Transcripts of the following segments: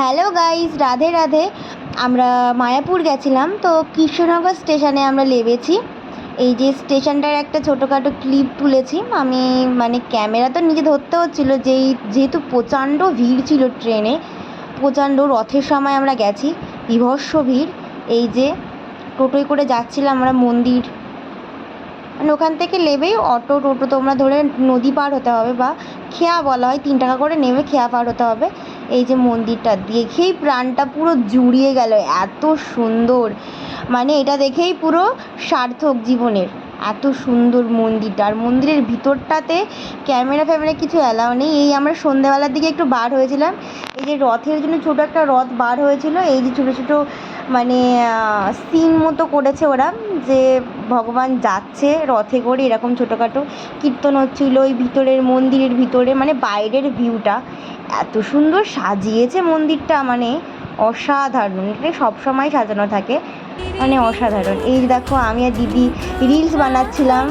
Hello guys Radhe Radhe. আমরা মায়াপুর গেছিলাম, তো কৃষ্ণনগর স্টেশনে আমরা নেমেছি। এই যে স্টেশনটার একটা ছোটোখাটো ক্লিপ তুলেছি। আমি মানে ক্যামেরা তো নিজে ধরতে হচ্ছিল যেই যেহেতু প্রচণ্ড ভিড় ছিল ট্রেনে, প্রচণ্ড রথের সময় আমরা গেছি, বিভৎস ভিড়। এই যে টোটোয় করে যাচ্ছিলাম আমরা মন্দির। মানে ওখান থেকে নেবেই অটো টোটো তোমরা ধরে নদী পার হতে হবে বা খেয়া বলা হয়, তিন টাকা করে নেমে খেয়া পার হতে হবে। এই যে মন্দিরটা দেখেই প্রাণটা পুরো জুড়িয়ে গেল, এত সুন্দর। মানে এটা দেখেই পুরো সার্থক জীবনের, এত সুন্দর মন্দিরটা। আর মন্দিরের ভিতরটাতে ক্যামেরা ফ্যামেরা কিছু অ্যালাও নেই। এই আমরা সন্ধ্যেবেলার দিকে একটু বার হয়েছিলাম। এই যে রথের জন্য ছোটো একটা রথ বার হয়েছিল। এই যে ছোটো ছোটো মানে সিন মতো করেছে ওরা যে ভগবান যাচ্ছে রথে করে, এরকম ছোটোখাটো কীর্তন হচ্ছিল, ওই ভিতরের মন্দিরের ভিতরে মানে বাইরের ভিউটা এত সুন্দর সাজিয়েছে মন্দিরটা মানে অসাধারণ। এটা সবসময় সাজানো থাকে। মানে অসাধারণ। এই দেখো, আমি আর দিদি রিলস বানাচ্ছিলাম।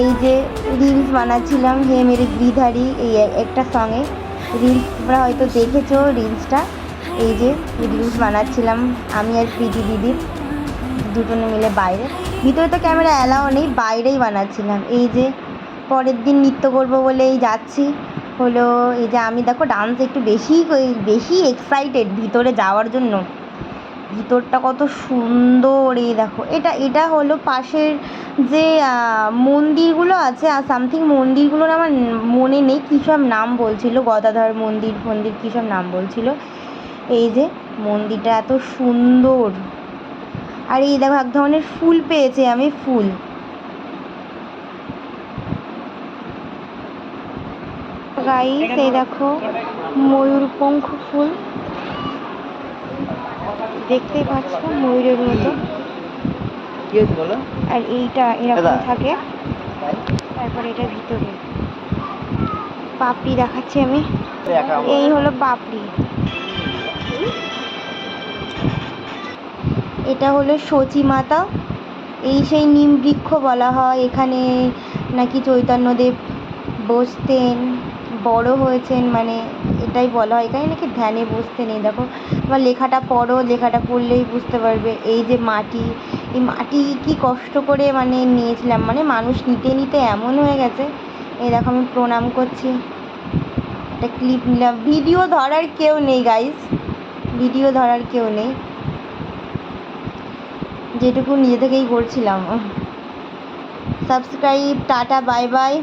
এই যে রিলস বানাচ্ছিলাম, হে মেরে গিরিধারী, এই একটা সঙ্গে রিলস তোমরা হয়তো দেখেছ রিলসটা এই যে রিলস বানাচ্ছিলাম আমি আর প্রীতি দিদি, দুজনে মিলে বাইরে। ভিতরে তো ক্যামেরা অ্যালাও নেই, বাইরেই বানাচ্ছিলাম। এই যে, পরের দিন নৃত্য করব বলে এই যাচ্ছি, হলো এই যে আমি দেখো ডান্স একটু বেশি বেশি এক্সাইটেড ভিতরে যাওয়ার জন্য। ভিতরটা কত সুন্দর এই দেখো। এটা এটা হলো পাশের যে মন্দিরগুলো আছে, আর সামথিং মন্দিরগুলোর আমার মনে নেই, কী সব নাম বলছিল, গদাধর মন্দির, ফন্দির কী সব নাম বলছিল। এই যে মন্দিরটা এত সুন্দর। আর এই দেখো এক ধরনের ফুল পেয়েছে আমি ফুল। গাইস এই দেখো। ময়ূরপঙ্খ ফুল। দেখতেই পাচ্ছ ময়ূরের মতো। আর এইটা এরকম থাকে। তারপর এটা ভিতরে। পাপড়ি দেখাচ্ছি আমি। এই হলো পাপড়ি। এটা হলো সচি মাতা। এই সেই নিম বৃক্ষ বলা হয়। এখানে নাকি চৈতন্যদেব বসতেন, বড় হয়েছেন মানে এটাই বলা হয়। এখানে নাকি ধ্যানে বসতেন, এই দেখো। তোমার লেখাটা পড়ো, লেখাটা পড়লেই বুঝতে পারবে। এই যে মাটি, এই মাটি কি কষ্ট করে মানে নিয়েছিলাম। মানে মানুষ নিতে নিতে এমন হয়ে গেছে। এই দেখো আমি প্রণাম করছি। একটা ক্লিপ নিলাম। ভিডিও ধরার কেউ নেই গাইস ভিডিও ধরার কেউ নেই। যেটুকু নিজে থেকেই করছিলাম। Subscribe tata bye bye